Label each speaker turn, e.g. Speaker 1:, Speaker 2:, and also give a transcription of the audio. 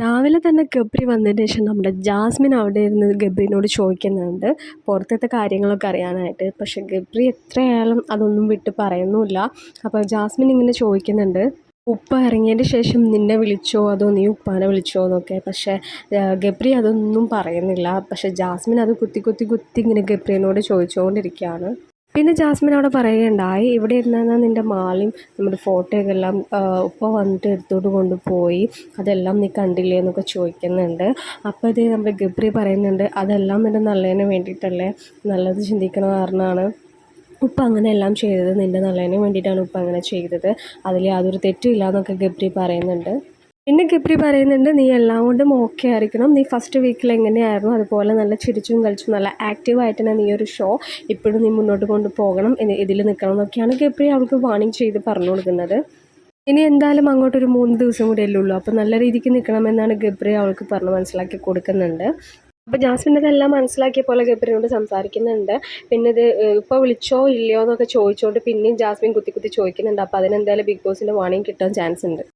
Speaker 1: രാവിലെ തന്നെ ഗബ്രി വന്നതിന് ശേഷം നമ്മുടെ ജാസ്മിൻ അവിടെ ഇരുന്ന് ഗബ്രിനോട് ചോദിക്കുന്നുണ്ട്. പുറത്തത്തെ കാര്യങ്ങളൊക്കെ അറിയാനായിട്ട്. പക്ഷെ ഗബ്രി എത്രയായാലും അതൊന്നും വിട്ട് പറയുന്നുമില്ല. അപ്പോൾ ജാസ്മിൻ ഇങ്ങനെ ചോദിക്കുന്നുണ്ട്. ഉപ്പ ഇറങ്ങിയതിന് ശേഷം നിന്നെ വിളിച്ചോ അതോ നീ ഉപ്പാനെ വിളിച്ചോ എന്നൊക്കെ. പക്ഷേ ഗബ്രി അതൊന്നും പറയുന്നില്ല. പക്ഷേ ജാസ്മിൻ അത് കുത്തി കുത്തി കുത്തി ഇങ്ങനെ ഗബ്രിനോട് ചോദിച്ചുകൊണ്ടിരിക്കുകയാണ്. പിന്നെ ജാസ്മിൻ അവിടെ പറയുകയുണ്ടായി ഇവിടെ ഇരുന്നാൽ നിന്റെ മാലയും നമ്മുടെ ഫോട്ടോയൊക്കെ എല്ലാം ഉപ്പ വന്നിട്ട് എടുത്തോണ്ട് കൊണ്ടുപോയി. അതെല്ലാം നീ കണ്ടില്ലേ? എന്നൊക്കെ ചോദിക്കുന്നുണ്ട്. അപ്പോൾ ഇത് നമ്മുടെ ഗബ്രി പറയുന്നുണ്ട് അതെല്ലാം നിന്റെ നല്ലതിന് വേണ്ടിയിട്ടല്ലേ? നല്ലത് ചിന്തിക്കണ കാരണമാണ് ഉപ്പ അങ്ങനെ എല്ലാം ചെയ്തത്. നിന്റെ നല്ലതിന് വേണ്ടിയിട്ടാണ് ഉപ്പ അങ്ങനെ ചെയ്തത്. അതിൽ യാതൊരു തെറ്റും ഇല്ല എന്നൊക്കെ ഗബ്രി പറയുന്നുണ്ട്. പിന്നെ കിപ്രി പറയുന്നുണ്ട് നീ എല്ലാം കൊണ്ടും ഓക്കെ ആയിരിക്കണം. നീ ഫസ്റ്റ് വീക്കിൽ എങ്ങനെയായിരുന്നു? അതുപോലെ നല്ല ചിരിച്ചും കളിച്ചും നല്ല ആക്റ്റീവായിട്ട് തന്നെ നീ ഒരു ഷോ ഇപ്പോഴും നീ മുന്നോട്ട് കൊണ്ടുപോകണം. ഇതിൽ നിൽക്കണം എന്നൊക്കെയാണ് കിപ്രി അവൾക്ക് വാണിംഗ് ചെയ്ത് പറഞ്ഞു കൊടുക്കുന്നത്. ഇനി എന്തായാലും അങ്ങോട്ടൊരു മൂന്ന് ദിവസം കൂടിയല്ലേ ഉള്ളൂ. അപ്പോൾ നല്ല രീതിക്ക് നിൽക്കണമെന്നാണ് ഗബ്രി അവൾക്ക് പറഞ്ഞ് മനസ്സിലാക്കി കൊടുക്കുന്നുണ്ട്. അപ്പോൾ ജാസ്മിൻ അതെല്ലാം മനസ്സിലാക്കിയ പോലെ ഗബ്രിനോട് സംസാരിക്കുന്നുണ്ട്. പിന്നെ ഇത് ഇപ്പോൾ വിളിച്ചോ ഇല്ലയോ എന്നൊക്കെ ചോദിച്ചുകൊണ്ട് പിന്നെയും ജാസ്മിൻ കുത്തി കുത്തി ചോദിക്കുന്നുണ്ട്. അപ്പോൾ അതിനെന്തായാലും ബിഗ് ബോസിന്റെ വാണിംഗ് കിട്ടാൻ ചാൻസ് ഉണ്ട്.